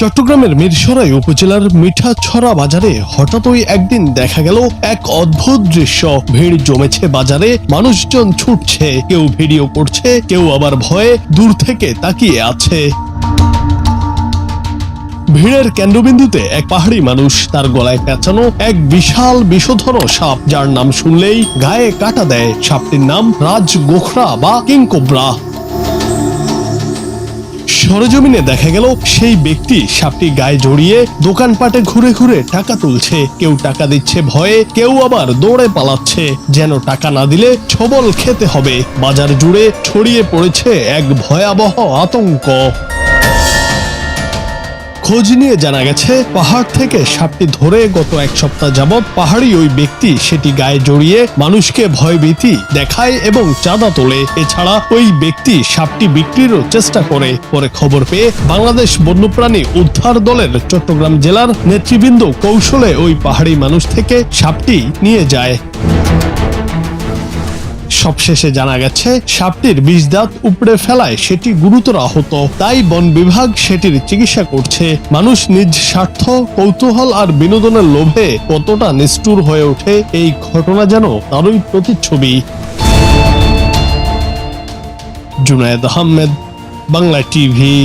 চট্টগ্রামের মিরসরাই উপজেলার মিঠাছড়া বাজারে হঠাৎই একদিন দেখা গেল এক অদ্ভুত দৃশ্য। ভিড় জমেছে বাজারে, মানুষজন ছুটছে, কেউ ভিডিও করছে, কেউ আবার ভয়ে দূর থেকে তাকিয়ে আছে। ভিড়ের কেন্দ্রবিন্দুতে এক পাহাড়ি মানুষ তার গলায় পেঁচানো এক বিশাল বিষধর সাপ, যার নাম শুনলেই গায়ে কাটা দেয়। সাপটির নাম রাজ গোখরা বা কিংকোবরা সরজমিনে দেখা গেল সেই ব্যক্তি সাপটি গায়ে জড়িয়ে দোকানপাটে ঘুরে ঘুরে টাকা তুলছে। কেউ টাকা দিচ্ছে ভয়ে, কেউ আবার দৌড়ে পালাচ্ছে। যেন টাকা না দিলে ছবল খেতে হবে। বাজার জুড়ে ছড়িয়ে পড়েছে এক ভয়াবহ আতঙ্ক। খোঁজ নিয়ে জানা গেছে, পাহাড় থেকে সাপটি ধরে গত এক সপ্তাহ যাবৎ পাহাড়ি ওই ব্যক্তি সেটি গায়ে জড়িয়ে মানুষকে ভয়ভীতি দেখায় এবং চাঁদা তোলে। এছাড়া ওই ব্যক্তি সাপটি বিক্রিরও চেষ্টা করে। পরে খবর পেয়ে বাংলাদেশ বন্যপ্রাণী উদ্ধার দলের চট্টগ্রাম জেলার নেতৃবৃন্দ কৌশলে ওই পাহাড়ি মানুষ থেকে সাপটি নিয়ে যায়। সবশেষে জানা গেছে, সাপটির বিষ দাঁত উপড়ে ফেলায় সেটি গুরুতর আহত। তাই বন বিভাগ সেটির চিকিৎসা করছে। মানুষ নিজ স্বার্থ, কৌতূহল আর বিনোদনের লোভে কতটা নিষ্ঠুর হয়ে ওঠে এই ঘটনা যেন তারই প্রতিচ্ছবি। জুনায়েদ আহমেদ, বাংলা টিভি।